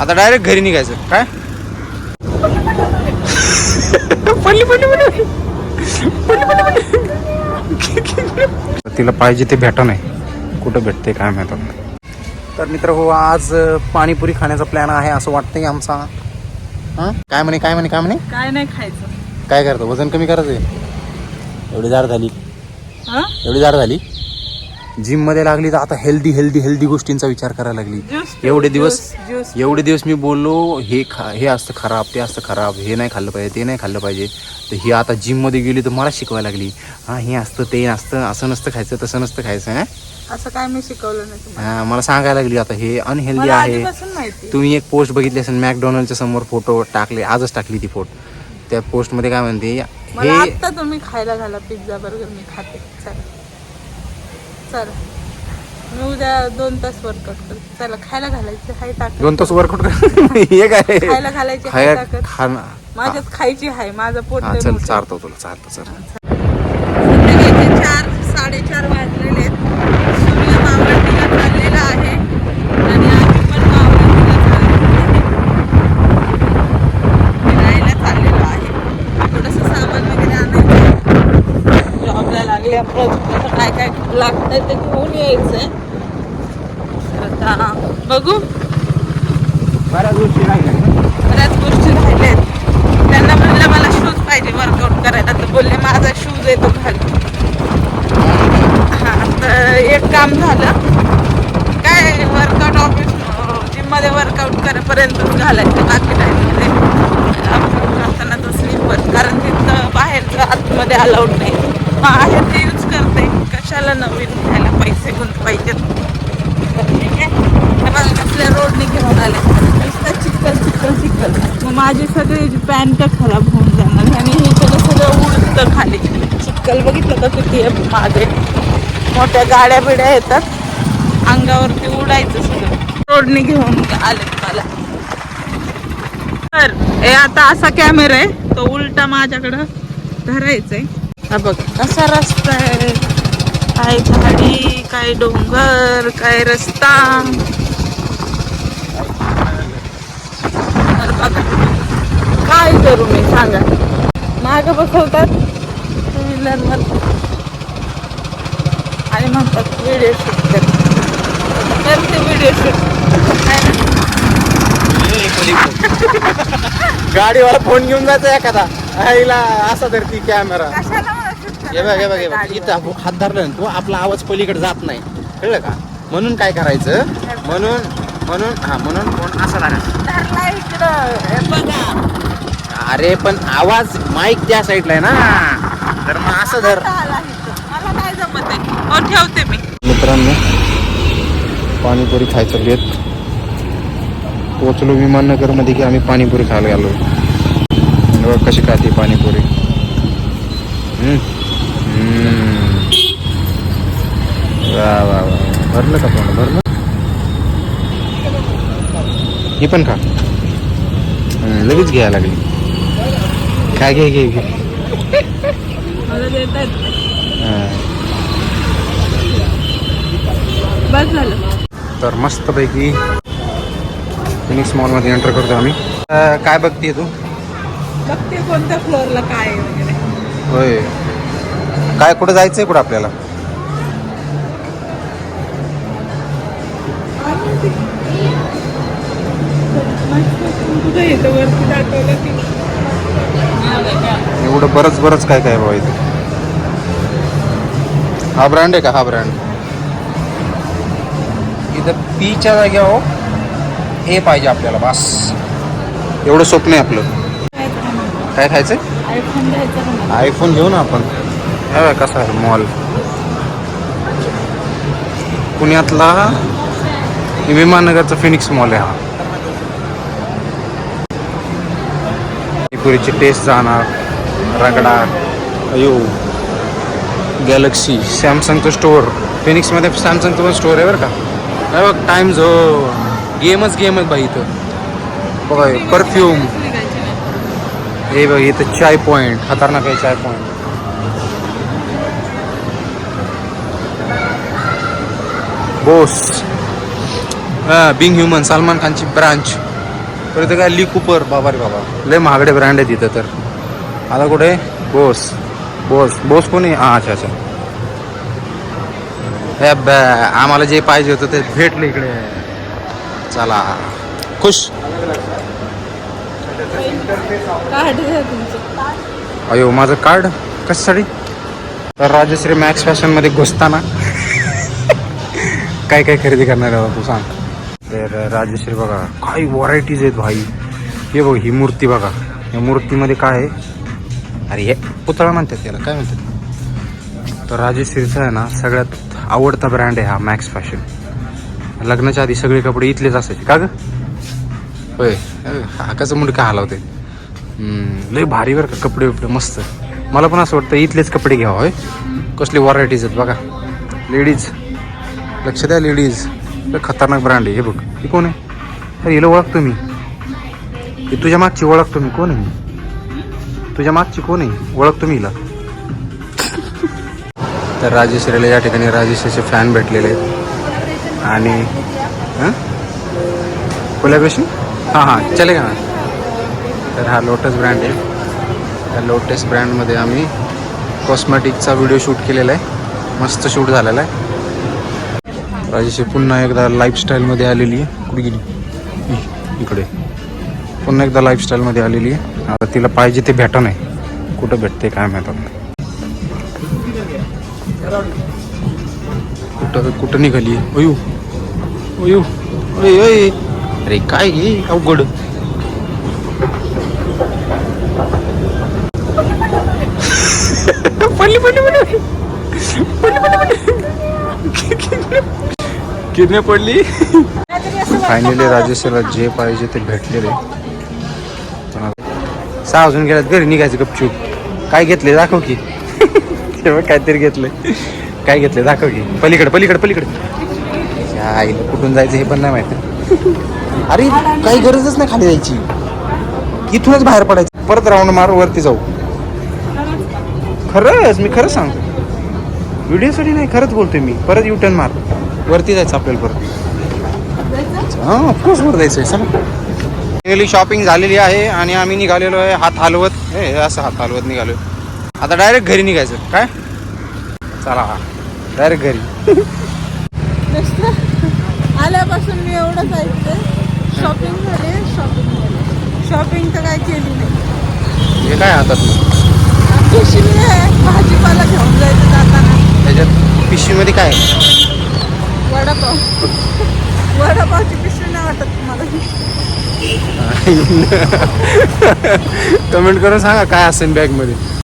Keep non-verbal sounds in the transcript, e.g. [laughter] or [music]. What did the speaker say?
आता डायरेक्ट घरी निघायचं. काय? पडली पडली पडली पडली, पडली, पडली. तिला पाहिजे ते भेटा नाही. कुठं भेटते काय माहीत. तर मित्र हो आज पाणीपुरी खाण्याचा प्लॅन आहे असं वाटतंय आमचा. हां? काय म्हणे काय म्हणे काय म्हणे? काय नाही खायचं. काय करतो? वजन कमी करायचं एवढी जाड झाली. हा? एवढी जाड झाली? जिममध्ये लागली तर आता हेल्दी हेल्दी हेल्दी गोष्टींचा विचार करायला लागली. एवढे दिवस एवढे दिवस मी बोललो हे खा हे असतं खराब ते असतं खराब हे नाही खाल्लं पाहिजे ते नाही खाल्लं पाहिजे. तर ही आता जिममध्ये गेली तर मला शिकवायला लागली. हां हे असतं ते असतं असं नसतं खायचं तसं नसतं खायचं हं? असं काय मी शिकवलं नाही हां मला सांगायला लागली आता हे अनहेल्दी आहे. तुम्ही एक पोस्ट बघितली असेल मॅकडॉनल्डच्या समोर फोटो टाकले आजच टाकली ती फोटो त्या पोस्टमध्ये काय म्हणते हे आता तुम्ही खायला घाला पिझ्झा बर्गर मी खाते. चला चला मी उद्या दोन तास वर्कआउट करते चला खायला घालायचं हाय टाक दोन तास वर्कआउट कर? [laughs] हे काय? खायला घालायची हाय खाया टाकत खाणं माझ्यात खायची हाय माझं पोट हा लय चल मोठं. चारतो तुला चारतो चल. संध्याकाळचे चार साडेचार वाजलेले आहेत. सूर्य मावळतीला चाललेला आहे. आणि आम्ही पण मावळतीला फिरायला चाललेलो आहे. थोडंसं सामान वगैरे आणायचं जॉबला थोडंसं काय काय लागतंय ते घेऊन यायचंय. तर आता बघू. बऱ्याच गोष्टी राहिल्या बऱ्याच गोष्टी राहिल्यात. त्यांना म्हणलं मला शूज पाहिजे वर्कआउट करायला. तर बोलले माझा शूज येतो घाल. हा तर एक काम झालं. काय वर्कआउट ऑफिस जिममध्ये वर्कआउट करेपर्यंत घालायचं बाकी टाईममध्ये करताना तर स्लीपर कारण तिथं बाहेरचं आतमध्ये अलाउड नाही. ते करते कशाला नवीन घ्यायला पैसे गुंतवायचे तर ठीक आहे? कसल्या रोडने घेऊन आले. नुसतं चिखल चिखल चिखल. मग माझी सगळी पॅन्ट खराब होऊन जाणार. आणि हे सगळं सगळं उडतं खाली. चिखल बघितलं का किती आहे? मागे मोठ्या गाड्या बिड्या येतात. अंगावरती उडायचं सगळं. रोडने घेऊन आले मला. तर हे आता असा कॅमेरा आहे. तो उलटा माझ्याकडं धरायचा आहे हा बघ कसा रस्ता आहे. काय झाडी काय डोंगर काय रस्ता? काय करू मी? सांगा. माग बसवतात टू व्हीलरवर आणि म्हणतात व्हिडिओ शूट कर. करते व्हिडिओ शूट. [laughs] गाडीवाला फोन घेऊन जायचा एखादा. आईला असा धरती कॅमेरा हे बघ हे बघ हे बघ. गाडीवर? इथं हात धरलं ना तू आपला आवाज पलीकडे जात नाही. कळलं का? म्हणून काय करायचं? म्हणून म्हणून हा म्हणून फोन असा धरायचा अरे पण आवाज माईक त्या साईडला आहे ना. तर मग असं धर. हो ठेवते मी. मित्रांनो पाणीपुरी खायचं बेत पोचलो विमाननगरमध्ये की आम्ही पाणीपुरी खायला गेलो. कशी खाते पाणीपुरी. वा वा वा भरलं का तोंड भरलं? ही पण हम्म, लगेच घ्यायला लागली. काय घे घे घे. मला तर मस्तपैकी फिनिक्स मॉलमध्ये एंटर करतो आम्ही. काय बघते तू? बघते कोणत्या फ्लोअरला काय वगैरे. होय. काय कुठं जायचंय कुठं आपल्याला? कुठं की एवढं बरंच बरंच काय काय बाबा इथे? हा ब्रँड आहे का? हा ब्रँड इथं पीच्या जाग्यावर हे पाहिजे आपल्याला बस. एवढं स्वप्न आहे आपलं. काय मला? आयफोन घेऊ ना आपण. हे कसा आहे मॉल पुण्यातला विमाननगरचा फिनिक्स मॉल आहे हा. पुरीची टेस्ट जाणार रगडा अयो गॅलक्सी सॅमसंगचं स्टोअर फिनिक्समध्ये सॅमसंगचं पण स्टोअर आहे बरं का? नाही बघ टाईम झो गेमच गेम आहे बाई इथं. बघा परफ्यूम हे बघ इथं चाय पॉईंट खतरनाक आहे Chai Point boss. Being human Salman खानची ब्रांच परत काय ली कुपर बाबा रे बाबा. लय महागडे ब्रँड आहे तिथं तर. आता कुठे? बोस. बोस. बोस कोणी? हां अच्छा अच्छा. आम्हाला जे पाहिजे होतं ते भेटलं इकडे. चला. खुश? अयो माझं कार्ड कशासाठी? तर राजश्री मॅक्स फॅशनमध्ये घुसताना. काय काय खरेदी करणार आहे तू सांग. तर राजश्री बघा काही व्हरायटीज आहेत भाई. हे बघ ही मूर्ती बघा. या मूर्तीमध्ये काय आहे? अरे हे पुतळा म्हणतात त्याला काय म्हणतात? तर राजश्रीचा आहे ना सगळ्यात आवडता ब्रँड आहे हा मॅक्स फॅशन लग्नाच्या आधी सगळे कपडे इथलेच असायचे. का ग? होय. हा कसं मुंड का हलावते लय भारी बरं का कपडे बिपडे मस्त. मला पण असं वाटतं इथलेच कपडे घ्यावं होय. कसले व्हरायटीज आहेत बघा. लेडीज लक्ष द्या लेडीज. खतरनाक ब्रँड आहे हे बघ. हे कोण आहे? अरे हिला ओळखतो मी. हे तुझ्या मागची ओळखतो मी. कोण आहे? तुझ्या मागची कोण आहे? ओळखतो मी हिला. तर राजेश्रीला या ठिकाणी राजेश्रीचे फॅन भेटलेले आहेत. आणि हां? कोलॅबरेशन हां हां चले ना तर हा लोटस ब्रँड आहे. त्या लोटस ब्रँडमध्ये आम्ही कॉस्मॅटिकचा व्हिडिओ शूट केलेला आहे. मस्त शूट झालेला आहे. राजेश्री पुन्हा एकदा लाईफस्टाईलमध्ये आलेली आहे. कुठे गेली? इकडे. पुन्हा एकदा लाईफस्टाईलमध्ये आलेली आहे. आता तिला पाहिजे ते भेटा नाही कुठं भेटते काय माहीत कुठं कुठं निघाली अयो अयो अय अय. अरे काय हे? अवघड. पडली पडली. पडली पडली पडली. [laughs] किडने पडली. फायनली राजेश्वरला जे पाहिजे ते भेटलेले. सहा वाजून गेल्यात घरी निघायचं गपचूप. काय घेतले? दाखव की. [laughs] तेव्हा काहीतरी घेतलंय. काय घेतले दाखव की. पलीकडे पलीकडे पलीकडे. आईला कुठून जायचं हे पण नाही माहिती. अरे काही गरजच नाही खाली जायची. इथूनच बाहेर पडायचं. परत राऊंड मार वरती जाऊ. खरंच मी खरंच सांगतो. व्हिडिओसाठी नाही खरंच बोलतोय मी. परत युटर्न मार. वरती जायचं आपल्याला परत. हां ऑफकोर्स वर जायचं आहे चला. गेली शॉपिंग झालेली आहे आणि आम्ही निघालेलो आहे हात हलवत. हे असं हात हलवत निघालो आता डायरेक्ट घरी निघायचं. काय? चला डायरेक्ट घरी. [laughs] आल्यापासून मी एवढंच ऐकते. शॉपिंग झाली शॉपिंग झाली. शॉपिंग तर काय केली नाही. हे काय हातात? पिशवी आहे भाजीपाला घेऊन जायचं जाताना. त्याच्यात पिशवीमध्ये काय आहे? वडापाव. वडापावची पिशवी नाही वाटत तुम्हाला. [laughs] कमेंट करून सांगा काय असेल बॅगमध्ये.